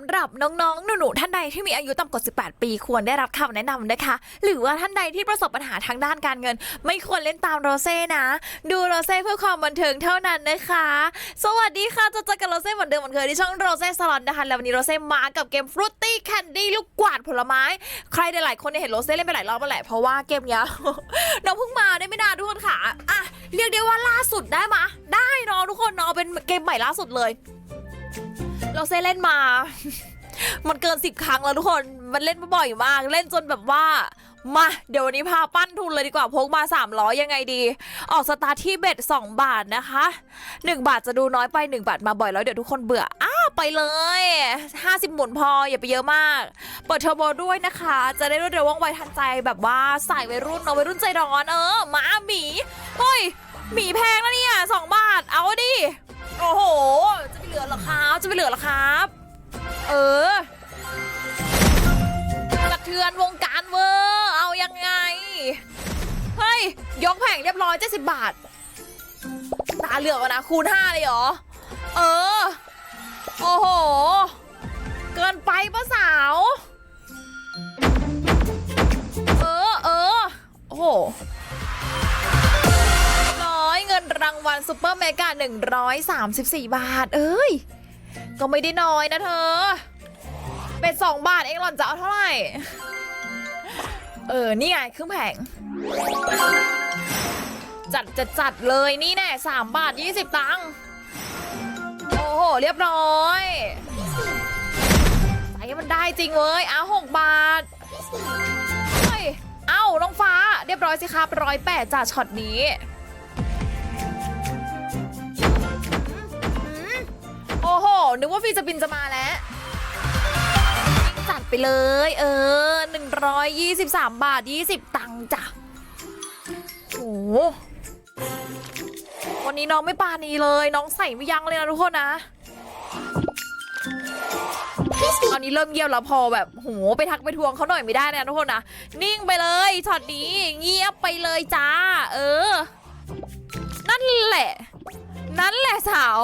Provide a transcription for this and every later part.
ำหรับน้องๆ หนูๆ ท่านใดที่มีอายุต่ำกว่า 18 ปีควรได้รับคำแนะนำนะคะ หรือว่าท่านใดที่ประสบปัญหาทางด้านการเงิน ไม่ควรเล่นตามโรเซ่นะ ดูโรเซ่เพื่อความบันเทิงเท่านั้นนะคะ สวัสดีค่ะจะเจอกับโรเซ่เหมือนเดิมเหมือนเคยที่ช่องโรเซ่สลอนนะคะแล้ววันนี้โรเซ่มากับเกมฟรุตตี้แคนดี้ลูกกวาดผลไม้ ใครหลายๆคนเนี่ยเห็นโรเซ่เล่นไปหลายรอบแล้วแหละเพราะว่าเกมเนี้ยน้องเพิ่งมาได้ไม่นานทุกคนค่ะอะเรียกได้ว่าล่าสุดได้มะได้เนาะทุกคนเนาะเป็นเกมใหม่ล่าสุดเลย เราเซเล่นมา มันเกินสิบครั้งแล้วทุกคน มันเล่นมาบ่อยมาก เล่นจนแบบว่า มา เดี๋ยววันนี้พาปั้นทุนเลยดีกว่า พกมา300ยังไงดี ออกสตาร์ทที่เบ็ด2บาทนะคะ 1 บาทจะดูน้อยไป 1 บาทมาบ่อยแล้วเดี๋ยวทุกคนเบื่อ อ้าไปเลย 50 หมุนพออย่าไปเยอะมาก เปิดเทอร์โบด้วยนะคะ จะได้รวดเร็วว่องไวทันใจแบบว่าสายวัยรุ่นเนาะวัยรุ่นใจร้อนเออหมาหมีเฮ้ยหมีแพง จะไปเหลือหรอครับ เออกระเทือนวงการเวอร์เอายังไง เฮ้ย ยกแผงเรียบร้อย70บบาท ตาเหลือกนะ คูณ5เลยเหรอ เออ โอ้โห เกินไปปะสาว เออเออโอ้โหน้อยเงินรางวัลซูเปอร์เมกา134 บาท เอ้ย ก็ไม่ได้น้อยนะเธอ เป็น2บาทเองหล่อนจะเอาเท่าไหร่ เออ นี่ไงครึ่งแผง จัดจะจัดเลยนี่แน่3บาท20ตังค์ โอ้โห เรียบร้อยใส่มันได้จริงเว้ยอ้าว6บาท เฮ้ย เอ้าน้องฟ้า เรียบร้อยสิครับร้อยแปดจ่าช็อตนี้ โอ้โห นึกว่าฟีจะบินจะมาแล้วจัดไปเลย เออ 123 บาท 20 ตังค์จ้ะโอ้โหวันนี้น้องไม่ปานีเลย น้องใส่ไม่ยั้งเลยนะทุกคนนะตอนนี้เริ่มเงียบแล้วพอแบบโหไปทักไปทวงเขาหน่อยไม่ได้นะทุกคนนะนิ่งไปเลยช็อตนี้เงียบไปเลยจ้า เออ นั่นแหละ นั่นแหละสาว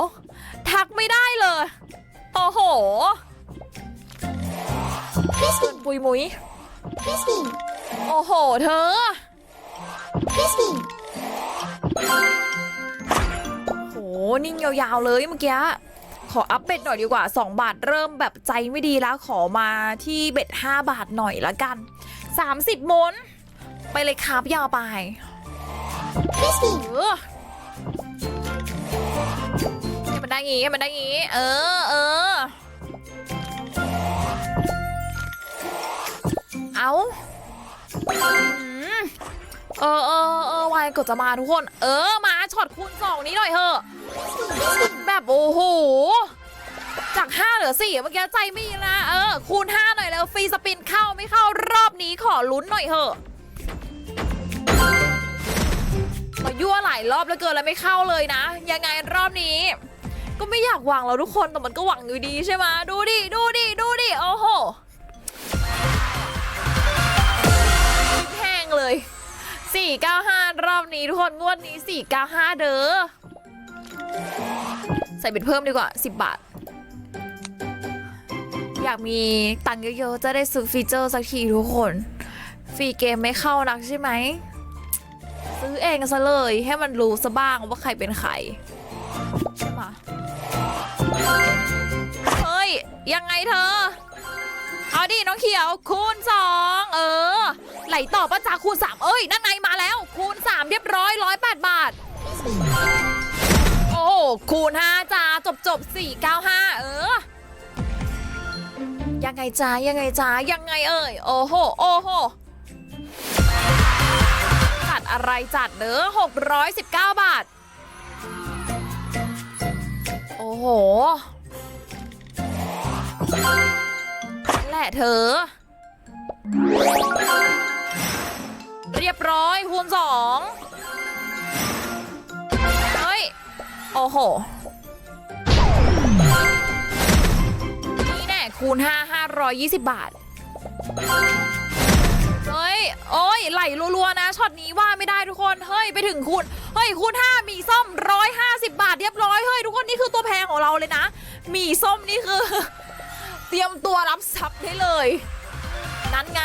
ทักไม่ได้เลย โอ้โหปุยมุย Crispy, โอ้โห เธอ crispy, โหนิ่งยาวๆเลยเมื่อกี้ ขออัปเบ็ดหน่อยดีกว่า 2 บาทเริ่มแบบใจไม่ดีแล้ว ขอมาที่เบ็ด 5 บาทหน่อยละกัน 30มนไปเลยครับยาวไป crispy, เออให้มัน ได้งี้ให้มันได้งี้ เออเออเอาเออเออเออวายกดจะมาทุกคน เออ มาช็อตคูณสองนี้หน่อยเถอะ แบบโอ้โห จาก 5 เหลือ 4 เมื่อกี้ใจไม่ดีนะ เออ คูณ 5 หน่อยแล้วฟรีสปินเข้าไม่เข้ารอบนี้ขอลุ้นหน่อยเถอะมายั่วหลายรอบแล้วเกินแล้วไม่เข้าเลยนะ ยังไงรอบนี้ ก็ไม่อยากหวังแล้วทุกคนแต่มันก็หวังอยู่ดีใช่ไหมดูดิดูดิดูดิโอ้โหแห้งเลย 495 รอบนี้ทุกคนงวดนี้ 495 เด้อใส่เบ็ดเพิ่มดีกว่า 10 บาท อยากมีตังค์เยอะๆ จะได้ซื้อฟีเจอร์สักทีทุกคน ฟรีเกมไม่เข้านักใช่ไหม ซื้อเองซะเลยให้มันรู้ซะบ้างว่าใครเป็นใคร ยังไงเธอ เอาดิน้องเขียวคูณสองเออ ไหลต่อป้าจ๋าคูณสามเอ้ย นั่นไงมาแล้ว คูณสามเรียบร้อยร้อยแปดบาท โอ้โหคูณห้าจ้าจบจบสี่เก้าห้าเออ ยังไงจ้ายังไงจ้ายังไงเอ่ย โอ้โห โอ้โหจัดอะไรจัดเด้อ619 บาท โอ้โห นั่นแหละเธอ เรียบร้อยคูณสองเฮ้ย โอ้โห นี่แน่คูณ5 520บบาท เฮ้ย โอ้ย ไหลรัวๆ นะ ช็อตนี้ว่าไม่ได้ทุกคน เฮ้ย ไปถึงคูณ เฮ้ย คูณ5มีส้ม150บาทเรียบร้อย เฮ้ย ทุกคนนี่คือตัวแพงของเราเลยนะ มีส้มนี่คือ ตรียมตัวรับทรัพย์ได้เลย นั่นไง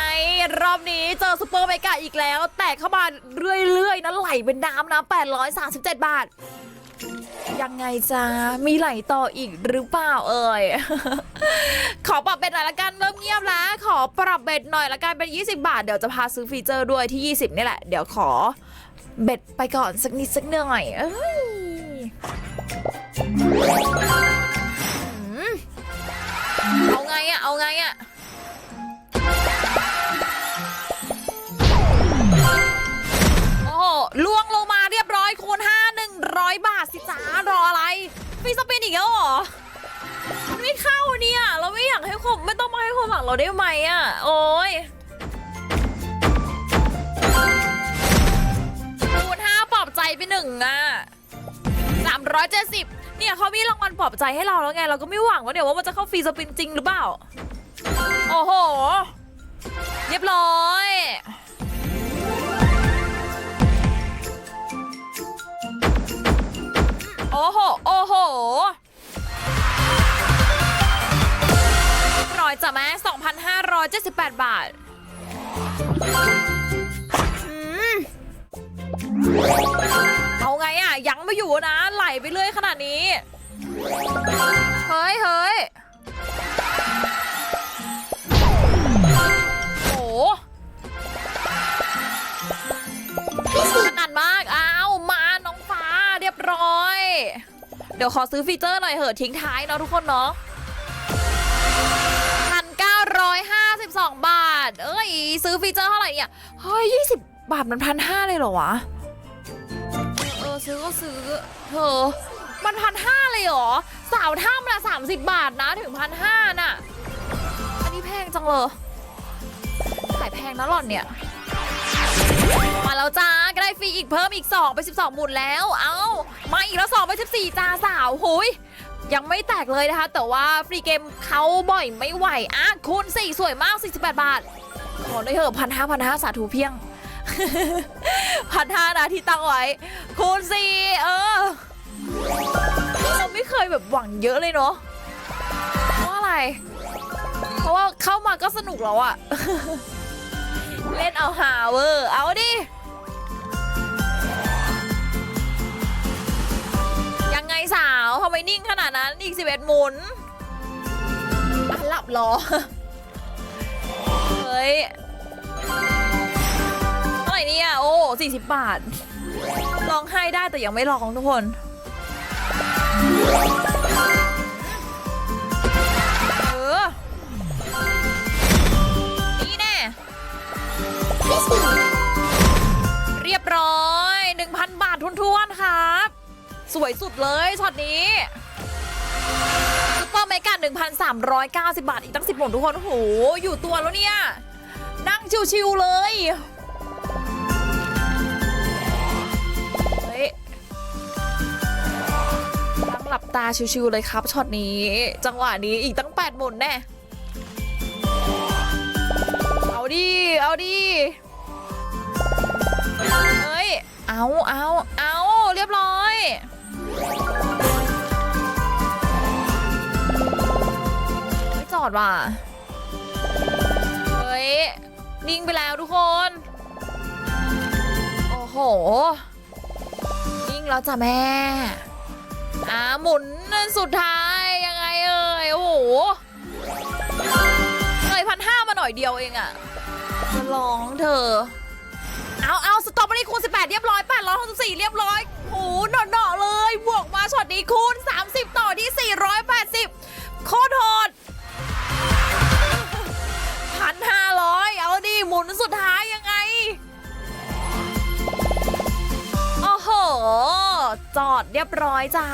รอบนี้เจอซูเปอร์เมกาอีกแล้ว แตกเข้ามาเรื่อยๆนะไหลเป็นน้ำนะ837 บาท ยังไงจ้ามีไหลต่ออีกหรือเปล่าเอ่ย ขอปรับเบ็ดหน่อยละกันเริ่มเงียบแล้ว ขอปรับเบ็ดหน่อยละกันเป็น 20 บาท เดี๋ยวจะพาซื้อฟีเจอร์ด้วยที่ 20 นี่แหละ เดี๋ยวขอเบ็ดไปก่อนสักนิดสักหน่อยเอ้ย งมาให้ความหวังเราได้ไหมอะ โอ้ยคูณห้าปลอบใจไปหนึ่งอะสามร้อยเจ็ดสิบเนี่ยเขามีรางวัลปลอบใจให้เราแล้วไง เราก็ไม่หวังว่าเดี๋ยวว่ามันจะเข้าฟรีสปินจริงหรือเปล่า โอ้โห เรียบร้อยโอ้โห โอ้โหร้อยจ้ะแม่ 2,578 บาทอืมเอาไงอะ ยังไม่อยู่นะ ไหลไปเรื่อยขนาดนี้ เฮ้ยเฮ้ยโอ้ขนาดมาก อ้าว มาน้องฟ้าเรียบร้อย เดี๋ยวขอซื้อฟีเจอร์หน่อยเหอะทิ้งท้ายเนาะทุกคนเนาะ 12 บาท เอ้ย ซื้อฟีเจอร์เท่าไหร่เนี่ย เฮ้ย 20 บาทมันพันห้าเลยเหรอวะ เออซื้อก็ซื้อเธอมันพันห้าเลยเหรอ สาวถ้ำละ30บาทนะถึงพันห้าน่ะ อันนี้แพงจังเลยขายแพงนะหล่อนเนี่ย มาแล้วจ้าก็ได้ฟรีอีกเพิ่มอีก 2 ไป 12 หมุนแล้ว เอ้า มาอีกแล้ว 2 ไป 14 จ้าสาว หุย ยังไม่แตกเลยนะคะ แต่ว่าฟรีเกมเขาบ่อยไม่ไหวอะคูณ4สวยมาก 48 บาท ขอได้เถอะพันห้าพันห้าสาธุเพียงพันห้านะที่ตั้งไว้ คูณสี่เออเราไม่เคยแบบหวังเยอะเลยเนาะเพราะอะไร เพราะว่าเข้ามาก็สนุกแล้วอะเล่นเอาหาเวอร์ เอา นั้มุนอะหลับรอ เฮ้ยเท่าไหร่เนี่ยโอ้40บบาท ลองให้ได้แต่ยังไม่ลองทุกคนเออนี่แน่ เรียบร้อย 1,000 บาททุนๆครับ สวยสุดเลยช็อตนี้ 1,390 บาทอีกตั้ง 10หมุนทุกคนโหอยู่ตัวแล้วเนี่ย นั่งชิวๆเลยเฮ้ยนั่งหลับตาชิวๆเลยครับช็อตนี้ จังหวะนี้อีกตั้ง8หมุนแน่ เอาดิ เอาดิ เฮ้ย เอาเอาเอาเรียบร้อย อดว่ะ เฮ้ย นิ่งไปแล้วทุกคน โอ้โห นิ่งแล้วจ้ะแม่ อ่าหมุนนั่นสุดท้ายยังไงเอ่ย โอ้โหเลยพันห้ามาหน่อยเดียวเองอะจะร้องเธอ เอาเอาสตรอเบอรี่คูณ 18 เรียบร้อย864 เรียบร้อยโอ้โหหนอๆเลย บวกมาช็อตนี้คูณ 30 ต่อที่ 480 โคตรโหด หมุนสุดท้ายยังไง โอ้โห จอดเรียบร้อยจ้า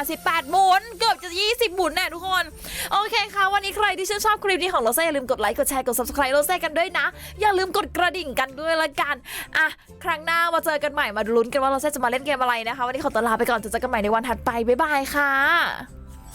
18 หมุน เกือบจะ 20 หมุนแน่ทุกคน โอเคค่ะ วันนี้ใครที่ชื่นชอบคลิปนี้ของโรเซ่อย่าลืมกดไลค์ กดแชร์ กด subscribe โรเซ่กันด้วยนะ อย่าลืมกดกระดิ่งกันด้วยละกัน อะ ครั้งหน้ามาเจอกันใหม่มาลุ้นกันว่าโรเซ่จะมาเล่นเกมอะไรนะคะ วันนี้ขอตัวลาไปก่อนจะเจอกันใหม่ในวันถัดไป บ๊ายบายค่ะ